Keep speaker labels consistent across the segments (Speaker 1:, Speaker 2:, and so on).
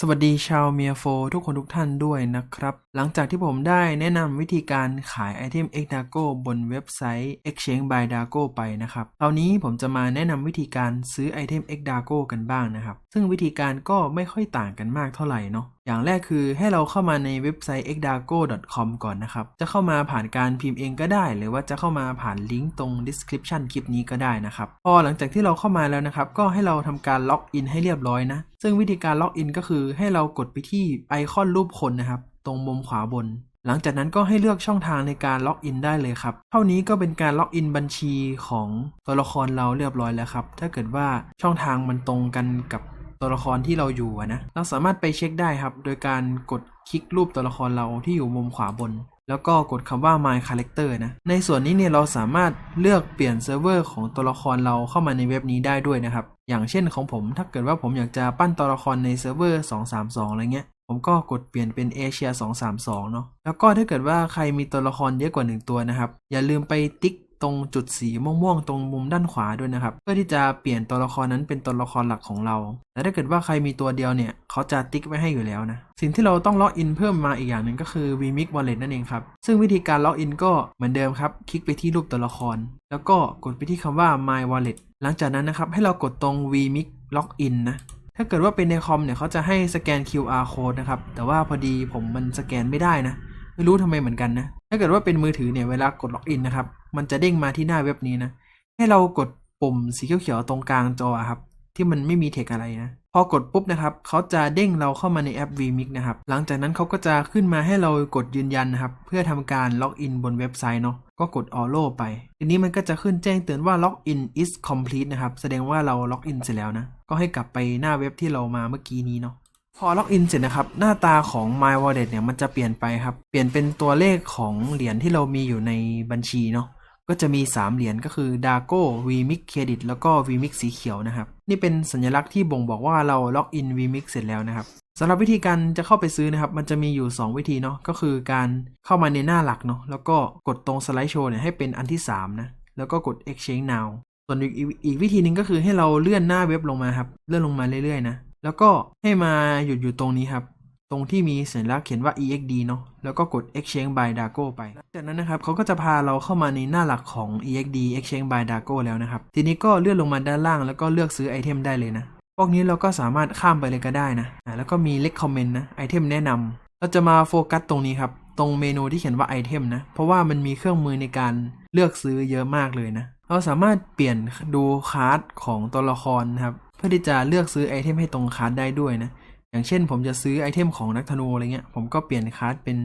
Speaker 1: สวัสดีชาวเมียโฟทุกคนทุกท่านด้วยนะครับ หลังจากที่ผมได้แนะนำวิธีการขายไอเทม x d a g o บนเว็บไซต์ Exchange by Dago ไปนะครับคราวนี้ผมจะมาแนะนำวิธีการซื้อไอเทม x d a g o กันบ้างนะครับ ซึ่งวิธีการก็ไม่ค่อยต่างกันมากเท่าไหร่เนาะ อย่างแรกคือให้เราเข้ามาในเว็บไซต์ xdago.com ก่อนนะครับ จะเข้ามาผ่านการพิมพ์เองก็ได้ หรือว่าจะเข้ามาผ่านลิงก์ตรง description คลิปนี้ก็ได้นะครับ พอหลังจากที่เราเข้ามาแล้วนะครับ ก็ให้เราทำการล็อกอินให้เรียบร้อยนะ ซึ่งวิธีการล็อกอินก็คือให้เรากดไปที่ไอคอนรูปคนนะครับ ตรงมุมขวาบน หลังจากนั้นก็ให้เลือกช่องทางในการล็อกอินได้เลยครับ เท่านี้ก็เป็นการล็อกอินบัญชีของตัวละครเราเรียบร้อยแล้วครับ ถ้าเกิดว่าช่องทางมันตรงกันกับ ตัวละครที่เราอยู่นะ เราสามารถไปเช็คได้ครับ โดยการกดคลิกรูปตัวละครเราที่อยู่มุมขวาบน แล้วก็กดคำว่า my character นะ ในส่วนนี้เนี่ยเราสามารถเลือกเปลี่ยนเซิร์ฟเวอร์ของตัวละครเราเข้ามาในเว็บนี้ได้ด้วยนะครับ อย่างเช่นของผมถ้าเกิดว่าผมอยากจะปั้นตัวละครในเซิร์ฟเวอร์232อะไรเงี้ยผมก็กดเปลี่ยนเป็นเอเชีย232 เนาะ แล้วก็ถ้าเกิดว่าใครมีตัวละครเยอะกว่า 1 ตัวนะครับ อย่าลืมไปติ๊ก ตรงจุดสีม่วงๆตรงมุมด้านขวาด้วยนะครับ เพื่อที่จะเปลี่ยนตัวละครนั้นเป็นตัวละครหลักของเราแต่ถ้าเกิดว่าใครมีตัวเดียวเนี่ยเขาจะติ๊กไว้ให้อยู่แล้วนะ สิ่งที่เราต้องล็อกอินเพิ่มมาอีกอย่างหนึ่งก็คือ vmix wallet นั่นเองครับ ซึ่งวิธีการล็อกอินก็เหมือนเดิมครับ คลิกไปที่รูปตัวละคร แล้วก็กดไปที่คำว่า my wallet หลังจากนั้นนะครับให้เรากดตรง vmix login นะถ้าเกิดว่าเป็นในคอมเนี่ยเขาจะให้สแกน QR code นะครับ แต่ว่าพอดีผมมันสแกนไม่ได้นะ ไม่รู้ทำไมเหมือนกันนะ ถ้าเกิดว่าเป็นมือถือเนี่ยเวลากดล็อกอินนะครับ มันจะเด้งมาที่หน้าเว็บนี้นะ ให้เรากดปุ่มสีเขียวๆตรงกลางจอครับ ที่มันไม่มีเทคอะไรนะ พอกดปุ๊บนะครับ เขาจะเด้งเราเข้ามาในแอป vmix นะครับ หลังจากนั้นเขาก็จะขึ้นมาให้เรากดยืนยันนะครับ เพื่อทำการล็อกอินบนเว็บไซต์เนาะ ก็กด allow ไป ทีนี้มันก็จะขึ้นแจ้งเตือนว่า login is complete นะครับ แสดงว่าเราล็อกอินเสร็จแล้วนะ ก็ให้กลับไปหน้าเว็บที่เรามาเมื่อกี้นี้เนาะพอล็อกอินเสร็จนะครับหน้าตาของ My Wallet เนี่ยมันจะเปลี่ยนไปครับ เปลี่ยนเป็นตัวเลขของเหรียญที่เรามีอยู่ในบัญชีเนาะ ก็จะมี 3 เหรียญก็คือ Dago VMix Credit แล้วก็ VMix สีเขียวนะครับ นี่เป็นสัญลักษณ์ที่บ่งบอกว่าเราล็อกอิน VMix เสร็จแล้วนะครับสำหรับวิธีการจะเข้าไปซื้อนะครับ มันจะมีอยู่ 2 วิธีเนาะก็คือการเข้ามาในหน้าหลักเนาะแล้วก็กดตรงสไลด์โชว์เนี่ยให้เป็นอันที่ 3 นะ แล้วก็กด Exchange Now ส่วนอีกอีกอีกวิธีหนึ่งก็คือให้เราเลื่อนหน้าเว็บลงมาครับ เลื่อนลงมาเรื่อยๆนะ แล้วก็ให้มาหยุดอยู่ตรงนี้ครับ ตรงที่มีสัญลักษณ์เขียนว่า EXD เนาะ แล้วก็กด Exchange by Dago ไป จากนั้นนะครับเขาก็จะพาเราเข้ามาในหน้าหลักของ EXD Exchange by Dago แล้วนะครับ ทีนี้ก็เลื่อนลงมาด้านล่าง แล้วก็เลือกซื้อไอเทมได้เลยนะ พวกนี้เราก็สามารถข้ามไปเลยก็ได้นะ แล้วก็มี Recommend นะ ไอเทมแนะนำ เราจะมาโฟกัสตรงนี้ครับ ตรงเมนูที่เขียนว่าไอเทมนะ เพราะว่ามันมีเครื่องมือในการเลือกซื้อเยอะมากเลยนะ เราสามารถเปลี่ยนดูคาร์ดของตัวละครนะครับ เพื่อที่จะเลือกซื้อไอเทมให้ตรงคาร์ดได้ด้วยนะ อย่างเช่นผมจะซื้อไอเทมของนักธนูอะไรเงี้ยผมก็เปลี่ยนคาร์ดเป็น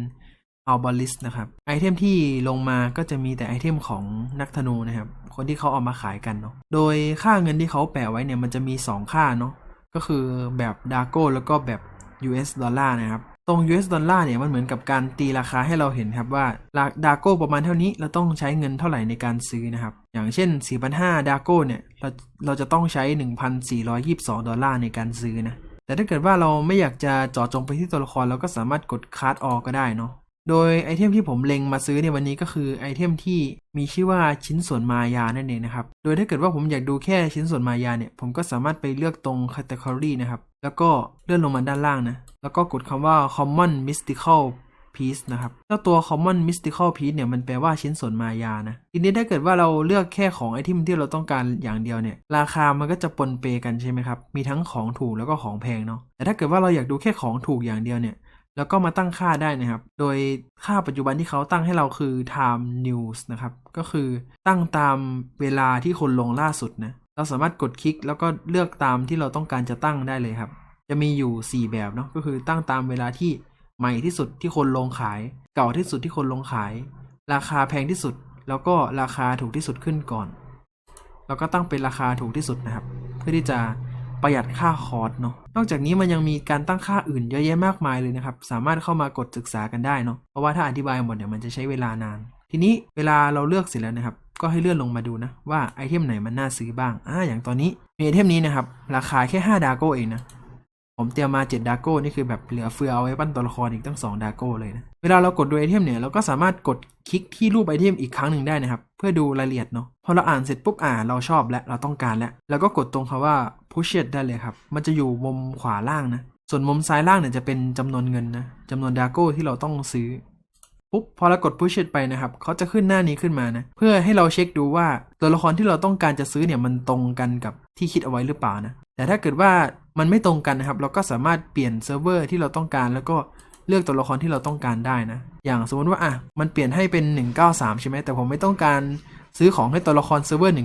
Speaker 1: อัลบอลิสนะครับไอเทมที่ลงมาก็จะมีแต่ไอเทมของนักธนูนะครับ คนที่เขาเอามาขายกันเนาะโดยค่าเงินที่เขาแปะไว้เนี่ยมันจะมี 2 ค่าเนาะก็คือแบบดาโก้แล้วก็แบบ US ดอลลาร์นะครับ ตรง US ดอลลาร์เนี่ยมันเหมือนกับการตีราคาให้เราเห็นครับว่าดาโก้ประมาณเท่านี้เราต้องใช้เงินเท่าไหร่ในการซื้อนะครับ อย่างเช่น 4,500ดาโก้เนี่ยเราเราจะต้องใช้ 1,422 ดอลลาร์ในการซื้อนะ แต่ถ้าเกิดว่าเราไม่อยากจะเจาะจงไปที่ตัวละครเราก็สามารถกดคาร์ดออก็ได้เนาะโดยไอเทมที่ผมเล็งมาซื้อในวันนี้ก็คือไอเทมที่มีชื่อว่าชิ้นส่วนมายานั่นเองนะครับ โดยถ้าเกิดว่าผมอยากดูแค่ชิ้นส่วนมายาเนี่ย ผมก็สามารถไปเลือกตรง category นะครับ แล้วก็เลื่อนลงมาด้านล่างนะ แล้วก็กดคำว่า common mystical piece นะครับเจ้าตัว common mystical piece เนี่ยมันแปลว่าชิ้นส่วนมายานะทีนี้ถ้าเกิดว่าเราเลือกแค่ของไอเทมที่เราต้องการอย่างเดียวเนี่ยราคามันก็จะปนเปกันใช่ไหมครับมีทั้งของถูกแล้วก็ของแพงเนาะแต่ถ้าเกิดว่าเราอยากดูแค่ของถูกอย่างเดียวเนี่ยแล้วก็มาตั้งค่าได้นะครับ โดยค่าปัจจุบันที่เขาตั้งให้เราคือ time news นะครับ ก็คือตั้งตามเวลาที่คนลงล่าสุดนะ เราสามารถกดคลิกแล้วก็เลือกตามที่เราต้องการจะตั้งได้เลยครับ จะมีอยู่ 4 แบบเนาะ ก็คือตั้งตามเวลาที่ ใหม่ที่สุดที่คนลงขาย เก่าที่สุดที่คนลงขาย ราคาแพงที่สุด แล้วก็ราคาถูกที่สุดขึ้นก่อน แล้วก็ตั้งเป็นราคาถูกที่สุดนะครับ เพื่อที่จะประหยัดค่าคอร์สเนาะ นอกจากนี้มันยังมีการตั้งค่าอื่นเยอะแยะมากมายเลยนะครับ สามารถเข้ามากดศึกษากันได้เนาะ เพราะว่าถ้าอธิบายหมดเนี่ยมันจะใช้เวลานาน ทีนี้เวลาเราเลือกเสร็จแล้วนะครับ ก็ให้เลื่อนลงมาดูนะว่าไอเทมไหนมันน่าซื้อบ้าง อ่า อย่างตอนนี้มีไอเทมนี้นะครับ ราคาแค่ 5 ดาโก้เองนะ ผมเตรียมมา 7 ดาโก้นี่คือแบบเหลือเฟือเอาไว้ปั้นตัวละครอีกตั้ง 2 ดาโก้เลยนะ เวลาเรากดดูไอเทมเนี่ย เราก็สามารถกดคลิกที่รูปไอเทมอีกครั้งหนึ่งได้นะครับ เพื่อดูรายละเอียดเนาะ พอเราอ่านเสร็จปุ๊บอ่าเราชอบและเราต้องการแล้ว แล้วก็กดตรงคำว่า push it ได้เลยครับ มันจะอยู่มุมขวาล่างนะ ส่วนมุมซ้ายล่างเนี่ยจะเป็นจำนวนเงินนะจำนวนดาโก้ที่เราต้องซื้อ ปุ๊บพอเรากด push it ไปนะครับเขาจะขึ้นหน้านี้ขึ้นมานะเพื่อให้เราเช็คดูว่าตัวละครที่เราต้องการจะซื้อเนี่ยมันตรงกันกับที่คิดเอาไว้หรือเปล่านะแต่ถ้าเกิดว่ามันไม่ตรงกันนะครับ เราก็สามารถเปลี่ยนเซิร์ฟเวอร์ที่เราต้องการ แล้วก็เลือกตัวละครที่เราต้องการได้นะ อย่างสมมติว่าอะมันเปลี่ยนให้เป็น 193 ใช่ไหมแต่ผมไม่ต้องการซื้อของให้ตัวละครเซิร์ฟเวอร์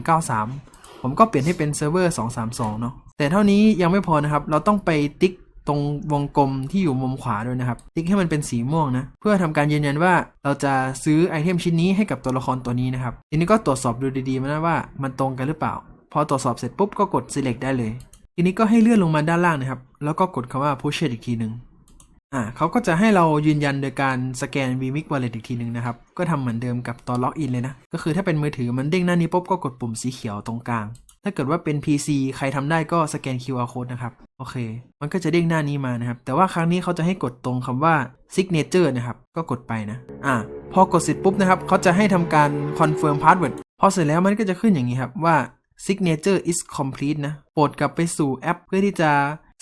Speaker 1: 193 ผมก็เปลี่ยนให้เป็นเซิร์ฟเวอร์ 232 เนาะแต่เท่านี้ยังไม่พอนะครับ เราต้องไปติ๊ก ตรงวงกลมที่อยู่มุมขวาด้วยนะครับ ติ๊กให้มันเป็นสีม่วงนะ เพื่อทำการยืนยันว่าเราจะซื้อไอเทมชิ้นนี้ให้กับตัวละครตัวนี้นะครับ ทีนี้ก็ตรวจสอบดูดีๆมานะว่ามันตรงกันหรือเปล่า พอตรวจสอบเสร็จปุ๊บก็กด select ได้เลย ทีนี้ก็ให้เลื่อนลงมาด้านล่างนะครับ แล้วก็กดคำว่า push it อีกทีหนึ่งอ่าเขาก็จะให้เรายืนยันโดยการสแกน vmix wallet อีกทีหนึ่งนะครับ ก็ทำเหมือนเดิมกับตอนล็อกอินเลยนะ ก็คือถ้าเป็นมือถือมันเด้งหน้านี้ปุ๊บก็กดปุ่มสีเขียวตรงกลาง ถ้าเกิดว่าเป็น PC ใครทำได้ก็สแกน QR code นะครับ โอเค มันก็จะเด้งหน้านี้มานะครับ แต่ว่าครั้งนี้เขาจะให้กดตรงคำว่า signature นะครับ ก็กดไปนะ อ่า พอกดเสร็จปุ๊บนะครับ เขาจะให้ทำการ confirm password พอเสร็จแล้วมันก็จะขึ้นอย่างนี้ครับว่า signature is complete นะ โปรดกลับไปสู่แอป เพื่อที่จะ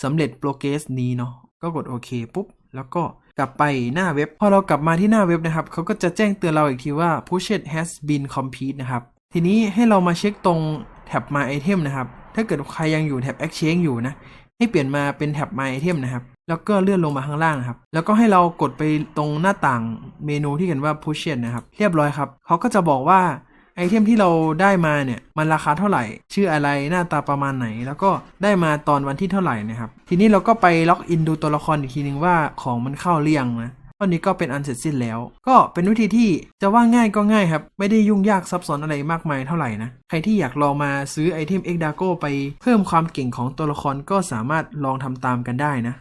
Speaker 1: สำเร็จโปรเกสนี้เนาะ ก็กดโอเคปุ๊บ แล้วก็กลับไปหน้าเว็บ พอเรากลับมาที่หน้าเว็บนะครับ เขาก็จะแจ้งเตือนเราอีกทีว่า push it has been complete นะครับ ทีนี้ให้เรามาเช็คตรง แท็บ my item นะครับ ถ้าเกิดใครยังอยู่แท็บ exchange อยู่นะ ให้เปลี่ยนมาเป็นแท็บ my item นะครับ แล้วก็เลื่อนลงมาข้างล่างนะครับ แล้วก็ให้เรากดไปตรงหน้าต่างเมนูที่เขียนว่า push it นะครับ เรียบร้อยครับ เขาก็จะบอกว่าไอเทมที่เราได้มาเนี่ยมันราคาเท่าไหร่ ชื่ออะไรหน้าตาประมาณไหน แล้วก็ได้มาตอนวันที่เท่าไหร่นะครับ ทีนี้เราก็ไปล็อกอินดูตัวละครอีกทีนึงว่าของมันเข้าเรียงนะ ตอนนี้ก็เป็นอันเสร็จสิ้นแล้ว ก็เป็นวิธีที่จะว่าง่ายก็ง่ายครับ ไม่ได้ยุ่งยากซับซ้อนอะไรมากมายเท่าไหร่นะ ใครที่อยากลองมาซื้อไอเทมเอ็กดาโกไปเพิ่มความเก่งของตัวละครก็สามารถลองทำตามกันได้นะ